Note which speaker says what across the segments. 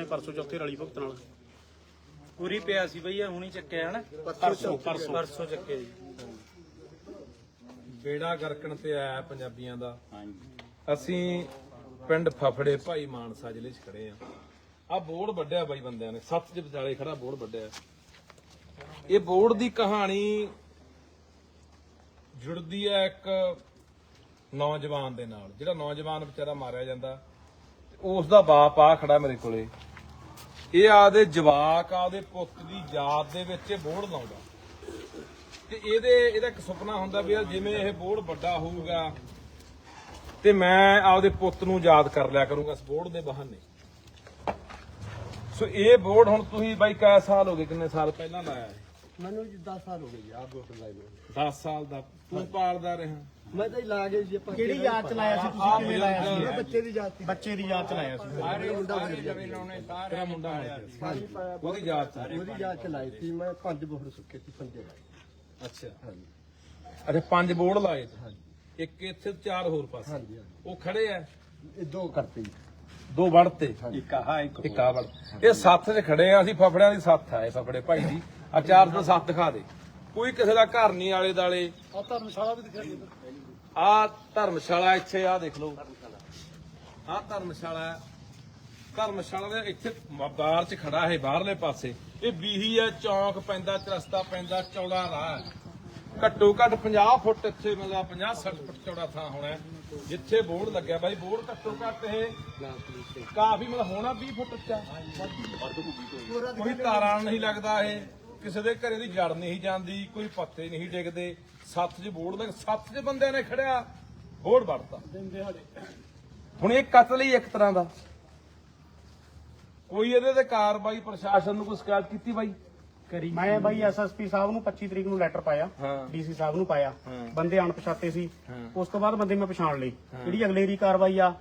Speaker 1: ਆਪਣੇ ਪਰਸੋਂ ਚੌਥੇ ਰਲੀ ਭੁਗਤ ਨਾਲ।
Speaker 2: ਪੂਰੀ ਪਿਆ ਸੀ ਬਈ ਇਹ ਹੁਣੀ ਚੱਕਿਆ ਹਨਾ?
Speaker 1: ਪਰਸੋਂ ਪਰਸੋਂ
Speaker 2: ਪਰਸੋਂ। ਚੱਕਿਆ ਜੀ।
Speaker 3: ਬੇੜਾ ਗਰਕਣ ਤੇ ਆਇਆ ਪੰਜਾਬੀਆਂ ਦਾ। ਅਸੀਂ ਪਿੰਡ ਫਫੜੇ ਭਾਈ ਮਾਨਸਾ ਜ਼ਿਲ੍ਹੇ 'ਚ ਖੜੇ ਆ। ਆ ਬੋਰਡ ਵੱਡਿਆ ਬਾਈ ਬੰਦਿਆਂ ਨੇ ਸੱਤ ਦੇ ਵਿਚਾਲੇ ਖੜਾ ਬੋਰਡ ਵੱਡਿਆ ਇਹ ਬੋਰਡ ਦੀ ਕਹਾਣੀ ਜੁੜਦੀ ਹੈ ਇੱਕ ਨੌਜਵਾਨ ਦੇ ਨਾਲ ਜਿਹੜਾ ਨੌਜਵਾਨ ਵਿਚਾਰਾ ਮਾਰਿਆ ਜਾਂਦਾ। ਉਸ ਦਾ ਬਾਪ ਆ ਖੜਾ ਮੇਰੇ ਕੋਲੇ। ਇਹ ਆਦੇ ਜਵਾਕ ਆਦੇ ਪੁੱਤ ਦੀ ਯਾਦ ਦੇ ਵਿੱਚ ਇਹ ਬੋਰਡ ਲਾਉਂਦਾ। ਤੇ ਇਹਦੇ ਇਹਦਾ ਇੱਕ ਸੁਪਨਾ ਹੁੰਦਾ ਵੀ ਯਾਰ ਜਿਵੇਂ ਇਹ ਬੋਰਡ ਵੱਡਾ ਹੋਊਗਾ ਤੇ ਮੈਂ ਆਪਦੇ ਪੁੱਤ ਨੂੰ ਯਾਦ ਕਰ ਲਿਆ ਕਰੂੰਗਾ ਇਸ ਬੋਰਡ ਦੇ ਬਹਾਨੇ। ਸੋ ਇਹ ਬੋਰਡ ਹੁਣ ਤੁਸੀਂ ਬਾਈ ਕੈ ਸਾਲ ਹੋ ਗਏ ਕਿੰਨੇ ਸਾਲ ਪਹਿਲਾਂ ਲਾਇਆ
Speaker 4: ਮੈਨੂੰ ਜੀ 10 ਸਾਲ ਹੋ ਗਏ ਜੀ ਆ ਬੋਟ ਲਾਏ ਨੂੰ
Speaker 3: 10 ਸਾਲ ਦਾ ਤੂੰ ਪਾਲਦਾ ਰਿਹਾ।
Speaker 4: ਮੈਂ ਤਾਂ ਹੀ ਲਾ ਕੇ ਜੀ ਆਪਾਂ
Speaker 1: ਕਿਹੜੀ ਯਾਦ ਚ ਲਾਇਆ ਸੀ ਤੁਸੀਂ? ਕਿਵੇਂ ਲਾਇਆ ਸੀ?
Speaker 4: ਇਹ ਬੱਚੇ ਦੀ ਜਾਤੀ
Speaker 1: ਬੱਚੇ ਦੀ ਯਾਦ ਚ ਲਾਇਆ ਸੀ।
Speaker 3: ਤੇਰਾ ਮੁੰਡਾ ਮਰ ਗਿਆ ਸੀ ਉਹਦੀ ਯਾਦ ਚ
Speaker 4: ਉਹਦੀ ਜਾਤ ਚ ਲਾਈ ਸੀ। ਮੈਂ ਪੰਜ ਬੋਹੜ ਸੁੱਕੇ ਸੀ ਪੰਜੇ ਲਾਏ
Speaker 3: ਅੱਛਾ।
Speaker 4: ਹਾਂਜੀ।
Speaker 3: ਅੱਛਾ ਪੰਜ ਬੋਰਡ ਲਾਏ ਤੂੰ। ਇੱਕ ਇੱਥੇ ਚਾਰ ਹੋਰ ਪਾਸੇ।
Speaker 4: ਹਾਂਜੀ ਹਾਂਜੀ।
Speaker 3: ਉਹ ਖੜੇ ਆ?
Speaker 4: ਇਹ ਦੋ ਕਰਤੇ ਜੀ।
Speaker 3: ਦੋ ਵੜਤੇ।
Speaker 1: ਇੱਕ ਆਹ ਇੱਕ
Speaker 3: ਇੱਕ ਆ ਵੜ ਇਹ ਸੱਤ 'ਚ ਖੜੇ ਆ ਅਸੀਂ ਫਫੜਿਆਂ ਦੀ ਸੱਤ ਆ ਇਹ ਫਫੜੇ ਭਾਈ ਦੀ। ਆ ਚਾਰ ਤੋਂ ਸੱਤ ਦਿਖਾ ਦੇ। ਕੋਈ ਕਿਸੇ ਦਾ ਘਰ ਨਹੀਂ ਆਲੇ ਦਾਲੇ
Speaker 4: ਆ ਧਰਮਸ਼ਾਲਾ ਵੀ ਦਿਖਾਈ
Speaker 3: ਆ ਧਰਮਸ਼ਾਲਾ ਇੱਥੇ ਆ ਦੇਖ ਲਓ। ਆ ਧਰਮਸ਼ਾਲਾ ਹੈ। ਧਰਮਸ਼ਾਲਾ ਦੇ ਇੱਥੇ ਮ- ਬਾਹਰ ਚ ਖੜਾ ਹੈ ਬਾਹਰਲੇ ਪਾਸੇ। ਇਹ ਬੀਹੀ ਹੈ ਚੌਂਕ ਪੈਂਦਾ ਚਰਸਤਾ ਪੈਂਦਾ ਚੌੜਾ ਰਾਹ ਹੈ। ਘੱਟੋ ਘੱਟ 50 ਫੁੱਟ ਇੱਥੇ ਮਤਲਬ 50 60 ਫੁੱਟ ਚੌੜਾ ਥਾਂ ਹੋਣਾ ਹੈ। ਜਿੱਥੇ ਬੋਰਡ ਲੱਗਿਆ ਬਾਈ ਬੋਰਡ ਘੱਟੋ ਘੱਟ ਇਹ ਕਾਫੀ ਮਤਲਬ ਹੋਣਾ 20 ਫੁੱਟ ਉੱਚਾ। ਕੋਈ ਤਾਰਾਂ ਨਹੀਂ ਲੱਗਦਾ ਇਹ। ਕਿਸੇ ਦੇ ਘਰੇ ਦੀ ਜੜ ਨਹੀਂ ਜਾਂਦੀ ਕੋਈ ਪੱਤੇ ਨਹੀਂ ਡਿੱਗਦੇ ਸੱਤ 'ਚ ਬੋਰਡ ਲੱਗ ਸੱਤ 'ਚ ਬੰਦਿਆਂ ਨੇ ਖੜਿਆ ਬੋਰਡ ਵੜਤਾ। ਹੁਣ ਇਹ ਕਤਲ ਹੀ ਇੱਕ ਤਰ੍ਹਾਂ ਦਾ। ਕੋਈ ਇਹਦੇ ਤੇ ਕਾਰਵਾਈ ਪ੍ਰਸ਼ਾਸਨ ਨੂੰ ਕੋਈ ਸ਼ਿਕਾਇਤ ਕੀਤੀ ਬਾਈ?
Speaker 2: ਕਰੀ।
Speaker 1: ਮੈਂ ਬਾਈ ਐਸਐਸਪੀ ਸਾਹਿਬ ਨੂੰ 25 ਤਰੀਕ ਨੂੰ ਲੈਟਰ ਪਾਇਆ।
Speaker 3: ਹਾਂ।
Speaker 1: ਡੀਸੀ ਸਾਹਿਬ ਨੂੰ ਪਾਇਆ।
Speaker 3: ਹਾਂ।
Speaker 1: ਬੰਦੇ ਅਣਪਛਾਤੇ ਸੀ।
Speaker 3: ਹਾਂ।
Speaker 1: ਉਸ ਤੋਂ ਬਾਅਦ ਬੰਦੇ ਮੈਂ ਪਛਾਣ ਲਈ। ਜਿਹੜੀ ਅਗਲੇਰੀ ਕਾਰਵਾਈ ਆ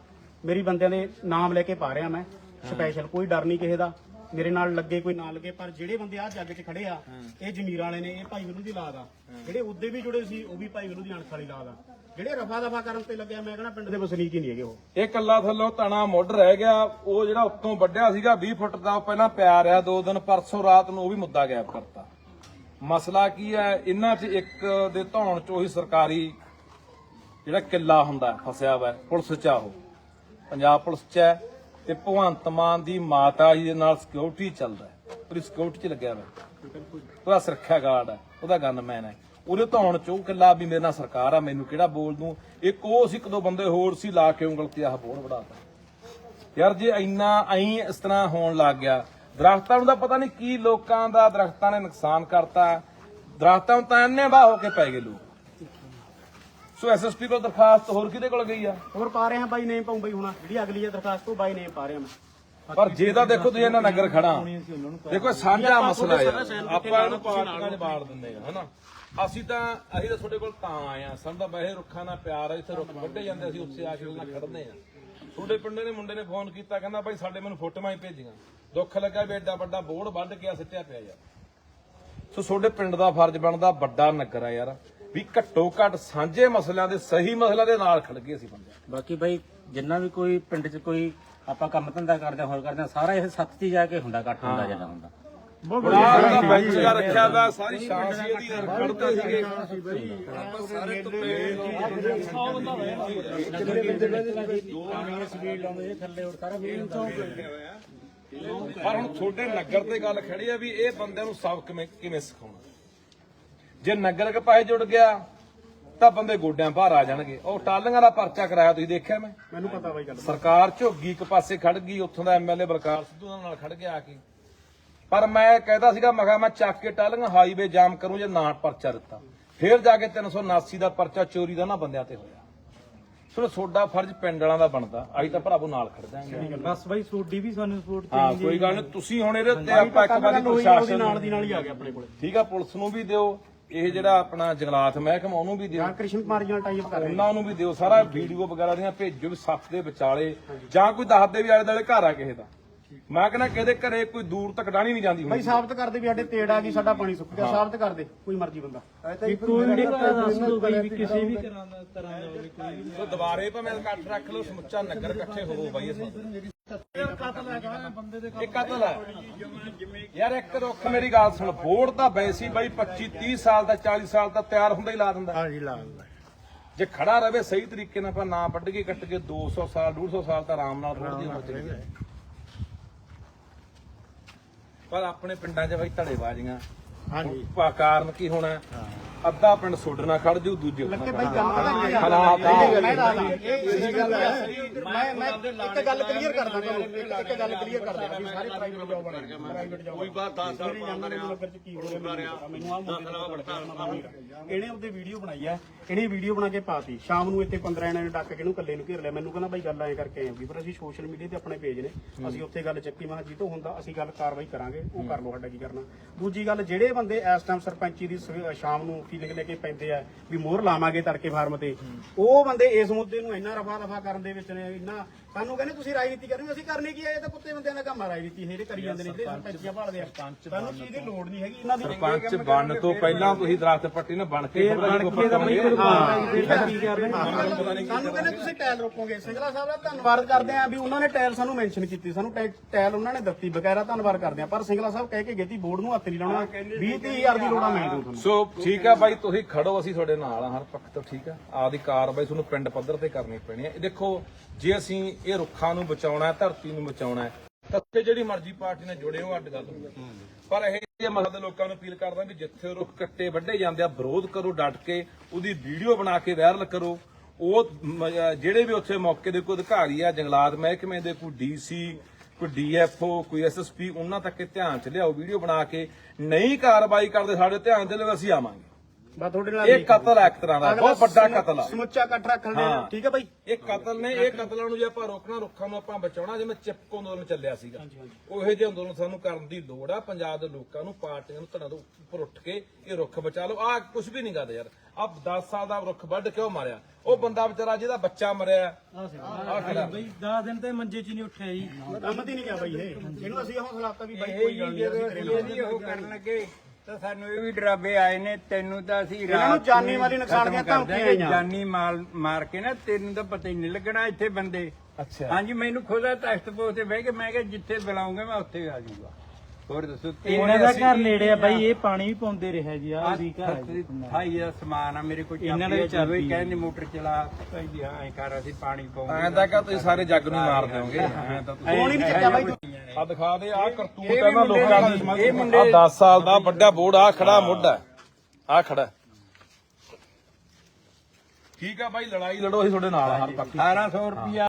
Speaker 1: ਮੇਰੀ ਬੰਦਿਆਂ ਦੇ ਨਾਮ ਲੈ ਕੇ ਪਾ ਰਿਹਾ ਮੈਂ। ਸਪੈਸ਼ਲ ਕੋਈ ਡਰ ਨਹੀਂ ਕਿਸੇ ਦਾ। ਮੇਰੇ ਨਾਲ ਲੱਗੇ ਕੋਈ ਨਾ ਲੱਗੇ ਪਰ ਜਿਹੜੇ ਬੰਦੇ ਆ ਜੱਗ 'ਚ ਖੜੇ ਆ ਇਹ ਜ਼ਮੀਰ ਵਾਲੇ ਨੇ ਇਹ ਭਾਈ ਵਿਰੂ ਦੀ ਲਾਦ ਆ। ਜਿਹੜੇ ਉੱਦੇ ਵੀ ਜੁੜੇ ਸੀ ਉਹ ਵੀ ਭਾਈ ਵਿਰੂ ਦੀ ਅਣਖ ਵਾਲੀ ਲਾਦ ਆ। ਜਿਹੜੇ ਰਫਾ ਦਫਾ ਕਰਨ ਤੇ ਲੱਗਿਆ ਮੈਂ ਕਹਿੰਦਾ ਪਿੰਡ ਦੇ ਵਸਨੀਕ ਹੀ ਨਹੀਂ ਹੈਗੇ ਉਹ।
Speaker 3: ਇਹ ਕੱਲਾ ਥੱਲੋਂ ਤਣਾ ਮੁੱਢ ਰਹਿ ਗਿਆ ਉਹ ਜਿਹੜਾ ਉੱਤੋਂ ਵੱਡਿਆ ਸੀਗਾ 20 ਫੁੱਟ ਦਾ ਉਹ ਪਹਿਲਾਂ ਪਿਆ ਰਿਹਾ ਦੋ ਦਿਨ ਪਰਸੋਂ ਰਾਤ ਨੂੰ ਉਹ ਵੀ ਮੁੱਦਾ ਗਾਇਬ ਕਰਤਾ। ਮਸਲਾ ਕੀ ਹੈ ਇਹਨਾਂ 'ਚ ਇੱਕ ਦੇ ਧੌਣ 'ਚ ਉਹੀ ਸਰਕਾਰੀ ਜਿਹੜਾ ਕਿੱਲਾ ਹੁੰਦਾ ਫਸਿਆ ਹੋਇਆ ਪੁਲਿਸ 'ਚ ਆ ਉਹ। ਪੰਜਾਬ ਪੁਲਿਸ 'ਚ ਹੈ ਤੇ ਭਗਵੰਤ ਮਾਨ ਦੀ ਮਾਤਾ ਜੀ ਦੇ ਨਾਲ ਸਿਕਿਉਰਿਟੀ ਚੱਲਦਾ ਪੂਰੀ ਸਿਕਿਉਰਿਟੀ 'ਚ ਲੱਗਿਆ ਹੋਇਆ। ਉਹਦਾ ਸੁਰੱਖਿਆ ਗਾਰਡ ਹੈ। ਉਹਦਾ ਗਨਮੈਨ ਹੈ। ਉਹਦੇ ਧੌਣ 'ਚ ਕਿੱਲਾ ਵੀ ਮੇਰੇ ਨਾਲ ਸਰਕਾਰ ਆ, ਮੈਨੂੰ ਕਿਹੜਾ ਬੋਲ ਦੂੰ? ਇੱਕ ਉਹ ਸੀ, ਇੱਕ ਦੋ ਬੰਦੇ ਹੋਰ ਸੀ, ਲਾ ਕੇ ਉਂਗਲ ਤੇ ਆਹ ਬੋੜ ਵੜਾਤਾ ਯਾਰ ਜੇ ਇੰਨਾ ਐਂ ਇਸ ਤਰ੍ਹਾਂ ਹੋਣ ਲੱਗ ਗਿਆ, ਦਰਖਤਾਂ ਨੂੰ ਤਾਂ ਪਤਾ ਨਹੀਂ ਕੀ ਲੋਕਾਂ ਦਾ ਦਰਖਤਾਂ ਨੇ ਨੁਕਸਾਨ ਕਰਤਾ। ਦਰਖਤਾਂ ਨੂੰ ਤਾਂ ਇੰਨੇ ਬਾਹ ਹੋ ਕੇ ਪੈ ਗਏ ਲੋਕ। ਸੋ ਐਸਐਸਪੀ ਕੋਲ ਦਰਖਾਸਤ ਹੋਰ ਕਿਹਦੇ ਕੋਲ ਗਈ ਆ?
Speaker 1: ਹੋਰ ਪਾ ਰਿਹਾ ਬਾਈ ਨੇਮ ਪਾਉਂ ਬਾਈ ਹੁਣ ਜਿਹੜੀ ਅਗਲੀ ਹੈ ਦਰਖਾਸਤ ਉਹ ਬਾਈ ਨੇਮ ਪਾ ਰਿਹਾ ਮੈਂ।
Speaker 3: ਪਰ ਜੇ ਤਾਂ ਦੇਖੋ ਤੁਸੀਂ ਇਹਨਾਂ ਨਗਰ ਖੜਾ ਦੇਖੋ ਸਾਂਝਾ ਮਸਲਾ ਹੈ। ਆਪਾਂ ਇਹਨੂੰ ਪਾਰਟੀਆਂ 'ਚ ਬਾੜ ਦਿੰਦੇ ਆ ਹਨਾ? ਅਸੀਂ ਤਾਂ ਅਸੀਂ ਤਾਂ ਤੁਹਾਡੇ ਕੋਲ ਤਾਂ ਆਏ ਆ ਸਾਨੂੰ ਤਾਂ ਵੈਸੇ ਰੁੱਖਾਂ ਨਾਲ ਪਿਆਰ ਹੈ ਇੱਥੇ ਰੁੱਖ ਵੱਢੇ ਜਾਂਦੇ ਅਸੀਂ ਉੱਥੇ ਆ ਕੇ ਉਹਨਾਂ ਖੜਦੇ ਆ। ਤੁਹਾਡੇ ਪਿੰਡੇ ਦੇ ਮੁੰਡੇ ਨੇ ਫੋਨ ਕੀਤਾ ਕਹਿੰਦਾ ਭਾਈ ਸਾਡੇ ਮੈਨੂੰ ਫੋਟੋਆਂ ਹੀ ਭੇਜੀਆਂ। ਦੁੱਖ ਲੱਗਾ ਵੀ ਐਡਾ ਵੱਡਾ ਬੋਰਡ ਵੱਢ ਕੇ ਆ ਸਿੱਟਿਆ ਪਿਆ ਯਾਰ। ਸੋ ਤੁਹਾਡੇ ਪਿੰਡ ਦਾ ਫਰਜ਼ ਬਣਦਾ ਵੱਡਾ ਨਗਰ ਆ ਯਾਰ। ਵੀ ਘੱਟੋ ਘੱਟ ਸਾਂਝੇ ਮਸਲਿਆਂ ਦੇ ਸਹੀ ਮਸਲਿਆਂ ਦੇ ਨਾਲ ਖੜ ਗਏ ਅਸੀਂ ਬੰਦੇ।
Speaker 2: ਬਾਕੀ ਬਾਈ ਜਿੰਨਾ ਵੀ ਕੋਈ ਪਿੰਡ 'ਚ ਕੋਈ ਆਪਾਂ ਕੰਮ ਧੰਦਾ ਕਰਦੇ ਹਾਂ, ਹੋਰ ਕਰਦੇ ਹਾਂ, ਸਾਰਾ ਇਹ ਸੱਤ 'ਚ ਹੀ ਜਾ ਕੇ ਹੁੰਦਾ ਇਕੱਠ ਹੁੰਦਾ ਜਿਹੜਾ ਹੁੰਦਾ।
Speaker 3: ਬੜਾ ਦਾ ਬੈਂਚ ਜਿਹਾ ਰੱਖਿਆ ਦਾ ਸਾਰੀ ਸ਼ਾਨ ਸੀ। ਇਹਦੀ ਖੜਦੇ ਸੀਗੇ ਸਾਰੇ ਪਰ ਹੁਣ ਤੁਹਾਡੇ ਨਗਰ ਤੇ ਗੱਲ ਖੜੀ ਆ ਵੀ ਇਹ ਬੰਦਿਆਂ ਨੂੰ ਸਬਕ ਕਿਵੇਂ ਕਿਵੇਂ ਸਿਖਾਉਣਾ? ਜੇ ਨਗਰ ਕੇ ਪਾਏ ਜੁੜ ਗਿਆ ਤਾਂ ਬੰਦੇ ਗੋਡਿਆਂ ਭਾਰ ਆ ਜਾਣਗੇ। ਉਹ ਟਾਲੀਆਂ ਦਾ ਪਰਚਾ ਕਰਾਇਆ ਤੁਸੀਂ ਦੇਖਿਆ ਮੈਂ?
Speaker 1: ਮੈਨੂੰ ਪਤਾ ਬਾਈ ਗੱਲ
Speaker 3: ਸਰਕਾਰ ਝੋਗੀ ਇੱਕ ਪਾਸੇ ਖੜ ਗਈ ਉੱਥੋਂ ਦਾ ਐਮਐਲਏ ਬਲਕਾਰ ਸਿੱਧੂ ਨਾਲ ਖੜ ਗਿਆ ਆ ਕੇ। ਪਰ ਮੈਂ ਕਹਿੰਦਾ ਸੀਗਾ ਮੈਂ ਕਿਹਾ ਮੈਂ ਚੱਕ ਕੇ ਟਾਲੀਆਂ ਹਾਈਵੇ ਜਾਮ ਕਰੂੰ ਜੇ ਨਾ ਪਰਚਾ ਦਿੱਤਾ। ਫੇਰ ਜਾ ਕੇ 379 ਦਾ ਪਰਚਾ ਚੋਰੀ ਦਾ ਨਾ ਬੰਦਿਆਂ ਤੇ ਹੋਇਆ। ਸੋ ਤੁਹਾਡਾ ਫਰਜ਼ ਪਿੰਡ ਵਾਲਾਂ ਦਾ ਬਣਦਾ। ਅਸੀਂ ਤਾਂ ਭਰਾਵੋ ਨਾਲ ਖੜ ਜਾਾਂਗੇ।
Speaker 2: ਬਸ ਬਾਈ ਸੋਡੀ ਵੀ ਸਾਨੂੰ ਸਪੋਰਟ
Speaker 3: ਹਾਂ ਕੋਈ ਗੱਲ ਨਹੀਂ ਤੁਸੀਂ ਹੁਣ ਇਹਦੇ ਉੱਤੇ ਆਪਾਂ ਇੱਕ ਵਾਰੀ ਪ੍ਰਸ਼ਾਸਨ
Speaker 1: ਨਾਲ ਦੀ ਨਾਲ ਹੀ ਆ ਗਿਆ ਆਪਣੇ ਕੋਲੇ।
Speaker 3: ਠੀਕ ਆ ਪੁਲਿਸ ਨੂੰ ਵੀ ਦਿਓ। ਇਹ ਜਿਹੜਾ ਆਪਣਾ ਜੰਗਲਾਤ ਮਹਿਕਮਾ ਉਹਨੂੰ ਵੀ ਦਿਓ।
Speaker 1: ਜਾਂ ਕ੍ਰਿਸ਼ਨ ਕੁਮਾਰ ਜੀ ਨਾਲ ਟਾਈਪ ਕਰ ਰਹੇ
Speaker 3: ਉਹਨਾਂ ਨੂੰ ਵੀ ਦਿਓ ਸਾਰਾ ਵੀਡੀਓ ਵਗੈਰਾ ਦੀਆਂ ਭੇਜੋ ਵੀ ਸੱਤ ਦੇ ਵਿਚਾਲੇ ਜਾਂ ਕੋਈ ਦੱਸਦੇ ਵੀ ਆਲੇ ਦੁਆਲੇ ਘਰ ਆ ਕਿਸੇ ਦਾ। ਮੈਂ ਕਹਿੰਦਾ ਕਿਹਦੇ ਘਰੇ ਕੋਈ ਦੂਰ ਤੱਕ ਡਾਣੀ ਨਹੀਂ ਜਾਂਦੀ
Speaker 1: ਬਾਈ
Speaker 3: ਹੁੰਦੀ।
Speaker 1: ਸਾਬਤ ਕਰਦੇ ਵੀ ਸਾਡੇ ਤੇੜ ਆ ਗਈ ਸਾਡਾ ਪਾਣੀ ਸੁੱਕ ਗਿਆ ਸਾਬਤ ਕਰਦੇ ਕੋਈ ਮਰਜ਼ੀ ਬੰਦਾ।
Speaker 4: ਕੋਈ ਵੀ ਦੱਸ ਦੋ ਬਾਈ ਵੀ ਕਿਸੇ ਵੀ
Speaker 3: ਸੋ ਦੁਬਾਰੇ ਭਾਵੇਂ ਇਕੱਠ ਰੱਖ ਲਓ ਸਮੁੱਚਾ ਨਗਰ ਇਕੱਠੇ ਹੋਵੋ ਬਾਈ ਇਸ ਇਹ ਕਤਲ ਹੈ ਯਾਰ ਇੱਕ ਰੁੱਖ ਮੇਰੀ ਗੱਲ ਸੁਣ ਬੋਰਡ ਤਾਂ ਵੈਸੀ ਬਾਈ 25 30 ਸਾਲ ਦਾ 40 ਸਾਲ ਦਾ ਤਿਆਰ ਹੁੰਦਾ ਹੀ ਲਾ ਦਿੰਦਾ।
Speaker 4: ਹਾਂਜੀ ਲਾ ਦਿੰਦਾ।
Speaker 3: ਜੇ ਖੜਾ ਰਵੇ ਸਹੀ ਤਰੀਕੇ ਨਾਲ ਆਪਾਂ ਨਾ ਵੱਢ ਕੇ ਕੱਟ ਕੇ 200 ਸਾਲ 150 ਸਾਲ ਤਾਂ ਆਰਾਮ ਨਾਲ ਰੁੜ ਦੀ ਉਮਰ ਚ ਨਿਕਲੇ। ਪਰ ਆਪਣੇ ਪਿੰਡਾਂ 'ਚ ਬਾਈ ਧੜੇਬਾਜ਼ੀਆਂ
Speaker 4: ਹਾਂਜੀ।
Speaker 3: ਪਾ ਕਾਰਨ ਕੀ ਹੋਣਾ? ਅੱਧਾ ਪਿੰਡ ਸੁੱਡ ਨਾਲ ਖੜ ਜੂ ਦੂਜੇ
Speaker 1: ਕਿ ਬਈ ਗੱਲ?
Speaker 3: ਹਾਲਾਤ।
Speaker 1: ਇਹ ਮੈਂ ਗੱਲ ਮੈਂ ਮੈਂ ਇੱਕ ਗੱਲ ਕਲੀਅਰ ਕਰਦਾ ਤੁਹਾਨੂੰ। ਇੱਕ ਇੱਕ ਗੱਲ ਕਲੀਅਰ ਕਰਦਾ ਵੀ ਸਾਰੇ ਪ੍ਰਾਈਵੇਟ ਜੌਬ ਵਾਲੇ ਪ੍ਰਾਈਵੇਟ ਜੌਬ ਕੋਈ ਬਾਤ 10 ਸਾਲ ਪੜ੍ਹਦਾ ਰਿਹਾ ਹੋ ਰਿਹਾ। ਇਹਨੇ ਉਹਦੇ ਵੀਡੀਓ ਬਣਾਈ ਆ ਇਹਨੇ ਵੀਡੀਓ ਬਣਾ ਕੇ ਪਾਤੀ। ਸ਼ਾਮ ਨੂੰ ਇੱਥੇ 15 ਜਣਿਆਂ ਨੇ ਡੱਕ ਕੇ ਇਹਨੂੰ ਇਕੱਲੇ ਨੂੰ ਘੇਰ ਲਿਆ। ਮੈਨੂੰ ਕਹਿੰਦਾ ਬਾਈ ਗੱਲ ਐਂ ਕਰਕੇ ਆਏ ਵੀ ਫਿਰ ਅਸੀਂ ਸੋਸ਼ਲ ਮੀਡੀਆ ਤੇ ਆਪਣੇ ਪੇਜ ਨੇ। ਅਸੀਂ ਉੱਥੇ ਗੱਲ ਚੱਕੀ। ਮੈਂ ਜੀ ਤੋਂ ਹੁੰਦਾ ਅਸੀਂ ਗੱਲ ਕਾਰਵਾਈ ਕਰਾਂਗੇ। ਉਹ ਕਰ ਲਓ ਸਾਡਾ ਕੀ ਕਰਨਾ। ਦੂਜੀ ਗੱਲ ਜਿਹੜੇ ਬੰਦੇ ਇਸ ਟਾਈਮ ਸਰਪੰਚੀ ਦੀ ਸ਼ਾਮ ਨੂੰ ਕੀ ਲਿਖ ਲੈ ਕੇ ਪੈਂਦੇ ਆ ਵੀ ਮੋਹਰ ਲਾਵਾਂਗੇ ਤੜਕੇ ਫਾਰਮ ਤੇ। ਉਹ ਬੰਦੇ ਇਸ ਮੁੱਦੇ ਨੂੰ ਇੰਨਾ ਰਫਾ ਰਫਾ ਕਰਨ ਦੇ ਵਿੱਚ ਨੇ ਇੰਨਾ ਸਾਨੂੰ ਕਹਿੰਦੇ ਤੁਸੀਂ ਰਾਜਨੀਤੀ ਕਰਨੀ ਅਸੀਂ ਕਰਨੀ ਕੀ ਹੈ ਇਹ ਤਾਂ ਕੁੱਤੇ ਬੰਦਿਆਂ ਦਾ ਕੰਮ ਆ ਰਾਜਨੀਤੀ ਇਹ ਕਰੀ ਜਾਂਦੇ ਨੇ ਜਿਹੜੇ ਸਰਪੰਚੀਆਂ ਭਾਲਦੇ ਆ। ਸਾਨੂੰ ਚੀਜ਼ ਦੀ ਲੋੜ ਨਹੀਂ ਹੈਗੀ ਇਹਨਾਂ ਦੀ
Speaker 3: ਸਰਪੰਚ ਬਣ ਤੋਂ ਪਹਿਲਾਂ ਤੁਸੀਂ ਦਰਖਤ ਪੱਟੀ ਨਾ ਬਣ ਕੇ ਬਣ ਕੇ ਤਾਂ ਬਈ
Speaker 1: ਸਾਨੂੰ ਕਹਿੰਦੇ ਤੁਸੀਂ ਟੈਲ ਰੋਕੋਗੇ। ਸਿੰਗਲਾ ਸਾਹਿਬ ਦਾ ਧੰਨਵਾਦ ਕਰਦੇ ਆ ਵੀ ਉਹਨਾਂ ਨੇ ਟੈਲ ਸਾਨੂੰ ਮੈਂਸ਼ਨ ਕੀਤੀ। ਸਾਨੂੰ ਟੈਲ ਉਹਨਾਂ ਨੇ ਦਿੱਤੀ ਬਕਾਇਰਾ ਧੰਨਵਾਦ ਕਰਦੇ ਆ। ਪਰ ਸਿੰਗਲਾ ਸਾਹਿਬ ਕਹਿ ਕੇ ਗਏ ਬੋਰਡ ਨੂੰ ਹੱਥ ਨਹੀਂ ਲਾਉਣਾ।
Speaker 3: ਸੋ ਠੀਕ ਆ ਬਾਈ, ਤੁਸੀਂ ਖੜੋ, ਅਸੀਂ ਤੁਹਾਡੇ ਨਾਲ ਆ ਹਰ ਪੱਖ ਤੋਂ ਠੀਕ ਆ। ਆਦੀ ਕਾਰਵਾਈ ਤੁਹਾਨੂੰ ਪਿੰਡ ਪੱਧਰ ਤੇ ਕਰਨੀ ਪੈਣੀ ਹੈ ਦੇਖੋ, ਜੇ ਅਸੀਂ ਇਹ ਰੁੱਖਾਂ ਨੂੰ ਬਚਾਉਣਾ ਹੈ, ਧਰਤੀ ਨੂੰ ਬਚਾਉਣਾ ਹੈ ਤੱਕੇ ਜਿਹੜੀ ਮਰਜ਼ੀ ਪਾਰਟੀ ਨਾਲ ਜੁੜੇ ਹੋ, ਅੱਡ ਗੱਲ ਪਰ ਇਹ ਜੇ ਮਸਲਾ ਦੇ ਲੋਕਾਂ ਨੂੰ ਅਪੀਲ ਕਰਦਾ ਵੀ ਜਿੱਥੇ ਰੁੱਖ ਕੱਟੇ ਵੱਢੇ ਜਾਂਦੇ ਆ, ਵਿਰੋਧ ਕਰੋ, ਡਟ ਕੇ, ਉਹਦੀ ਵੀਡੀਓ ਬਣਾ ਕੇ ਵਾਇਰਲ ਕਰੋ। ਉਹ ਜਿਹੜੇ ਵੀ ਉੱਥੇ ਮੌਕੇ ਦੇ ਕੋਈ ਅਧਿਕਾਰੀ ਆ, ਜੰਗਲਾਤ ਮਹਿਕਮੇ ਦੇ ਕੋਈ ਡੀਸੀ ਕੋਈ ਡੀਐਫਓ ਕੋਈ ਐਸਐਸਪੀ ਉਹਨਾਂ ਤੱਕ ਇਹ ਧਿਆਨ ਚ ਲਿਆਓ, ਵੀਡੀਓ ਬਣਾ ਕੇ ਨਹੀਂ ਕਾਰਵਾਈ ਕਰਦੇ ਸਾਡੇ, ਧਿਆਨ ਦੇ ਲਓ ਅਸੀਂ ਆਵਾਂਗੇ।
Speaker 1: ਬਸ ਤੁਹਾਡੇ ਨਾਲ
Speaker 3: ਇਹ ਕਤਲ ਹੈ ਇੱਕ ਤਰ੍ਹਾਂ ਦਾ ਬਹੁਤ ਵੱਡਾ ਕਤਲ ਆ।
Speaker 1: ਸਮੁੱਚਾ ਇਕੱਠ ਰੱਖ ਲੈਣੇ
Speaker 3: ਹਾਂ।
Speaker 1: ਠੀਕ ਹੈ ਬਾਈ?
Speaker 3: ਇਹ ਕਤਲ ਨੇ ਇਹ ਕਤਲਾਂ ਨੂੰ ਜੇ ਆਪਾਂ ਰੋਕਣਾ ਰੁੱਖਾਂ ਨੂੰ ਆਪਾਂ ਬਚਾਉਣਾ ਜਿਵੇਂ ਚਿਪਕੋ ਅੰਦੋਲਨ ਚੱਲਿਆ ਸੀਗਾ। ਉਹ ਇਹੋ ਜਿਹੇ ਅੰਦੋਲਨ ਸਾਨੂੰ ਕਰਨ ਦੀ ਲੋੜ ਆ ਪੰਜਾਬ ਦੇ ਲੋਕਾਂ ਨੂੰ ਪਾਰਟੀਆਂ ਨੂੰ ਧੜਾਂ ਤੋਂ ਉੱਪਰ ਉੱਠ ਕੇ ਇਹ ਰੁੱਖ ਬਚਾ ਲਓ। ਆ ਕੁਝ ਵੀ ਨਹੀਂ ਕਰਦੇ ਯਾਰ। ਆ 10 ਸਾਲ ਦਾ ਰੁੱਖ ਵੱਢ ਕਿਉਂ ਮਾਰਿਆ। ਉਹ ਬੰਦਾ ਵਿਚਾਰਾ ਜਿਹਦਾ ਬੱਚਾ ਮਰਿਆ। ਆ ਖੜਾ।
Speaker 5: ਬਈ 10 ਦਿਨ ਤੇ ਮੰਜੇ 'ਚ ਹੀ ਨਹੀਂ ਉੱਠਿਆ ਜੀ।
Speaker 1: ਕੰਮ ਤੇ ਨਹੀਂ ਗਿਆ ਬਾਈ ਇਹ। ਇਹਨੂੰ ਅਸੀਂ ਹੌਸਲਾ ਦਿੱਤਾ ਵੀ ਬਾਈ ਕੋਈ ਗੱਲ ਨਹੀਂ ਅਸੀਂ ਤੇਰੇ ਨਾਲ
Speaker 6: ਇਹਦੀ ਉਹ ਕਰਨ ਲੱਗੇ। ਤਾਂ ਸਾਨੂੰ ਇਹ ਵੀ ਡਰਾਵੇ ਆਏ ਨੇ ਤੈਨੂੰ ਤਾਂ ਅਸੀਂ
Speaker 1: ਇਹਨਾਂ ਨੂੰ ਜਾਨੀ ਮਾਲੀ ਨੁਕਸਾਨ ਦੀਆਂ ਧਮਕੀਆਂ। ਆਈਆਂ।
Speaker 6: ਜਾਨੀ ਮਾਲ ਮਾਰ ਕੇ ਨਾ ਤੈਨੂੰ ਤਾਂ ਪਤਾ ਹੀ ਨਹੀਂ ਲੱਗਣਾ ਇੱਥੇ ਬੰਦੇ
Speaker 3: ਅੱਛਾ
Speaker 6: ਹਾਂਜੀ ਮੈਨੂੰ ਖੁਦਾ ਤਖਤ ਪੋਸ ਤੇ ਬਹਿ ਕੇ ਮੈਂ ਕਿਹਾ ਜਿੱਥੇ ਬੁਲਾਉਂਗੇ ਮੈਂ ਉੱਥੇ ਆ ਜਾਊਗਾ ਹੋਰ ਦੱਸੋ
Speaker 5: ਇਹਨਾਂ ਦਾ ਘਰ ਨੇੜੇ ਆ ਬਾਈ ਇਹ ਪਾਣੀ ਵੀ ਪਾਉਂਦੇ ਰਿਹਾ ਜੀ ਆ ਵੀ ਘਰ ਆ ਜੀ।
Speaker 6: ਹਾਈ ਦਾ ਸਮਾਨ ਆ ਮੇਰੇ ਕੋਲ
Speaker 5: ਇਹਨਾਂ ਦਾ ਵੀ ਚੱਲ ਪਈ।
Speaker 6: ਕਹਿੰਦੇ ਮੋਟਰ ਚਲਾ ਭਾਈ ਜੀ ਹਾਂ ਐਂ ਕਰ ਅਸੀਂ ਪਾਣੀ ਪਾਉਂਗੇ
Speaker 3: ਐਂ ਤਾਂ ਕਹ ਤੁਸੀਂ ਸਾਰੇ ਜੱਗ ਨੂੰ ਹੀ ਮਾਰ ਦਿਓਗੇ। ਐਂ ਤਾਂ ਤੁਸੀਂ
Speaker 1: ਫੋਨ ਹੀ ਨਹੀਂ ਚੱਕਿਆ ਬਾਈ ਤੂੰ।
Speaker 3: ਆ ਦਿਖਾ ਦੇ ਆ ਕਰਤੂਤ
Speaker 6: ਇਹ ਵੀ
Speaker 3: ਹੈ ਨਾ
Speaker 6: ਮੁੰਡੇ
Speaker 3: ਲੋਕਾਂ
Speaker 6: ਦੀ-
Speaker 3: ਦੀ।
Speaker 6: ਇਹ ਮੁੰਡੇ-
Speaker 3: ਆ 10 ਸਾਲ ਦਾ ਵੱਡਾ ਬੋਰਡ ਆ ਖੜਾ ਮੁੱਢਾ ਆ ਖੜਾ ਠੀਕ ਆ ਬਾਈ ਲੜਾਈ ਲੜੋ ਅਸੀਂ ਤੁਹਾਡੇ ਨਾਲ ਆ ਹਰ ਪੱਖ
Speaker 6: 1800 ਰੁਪਿਆ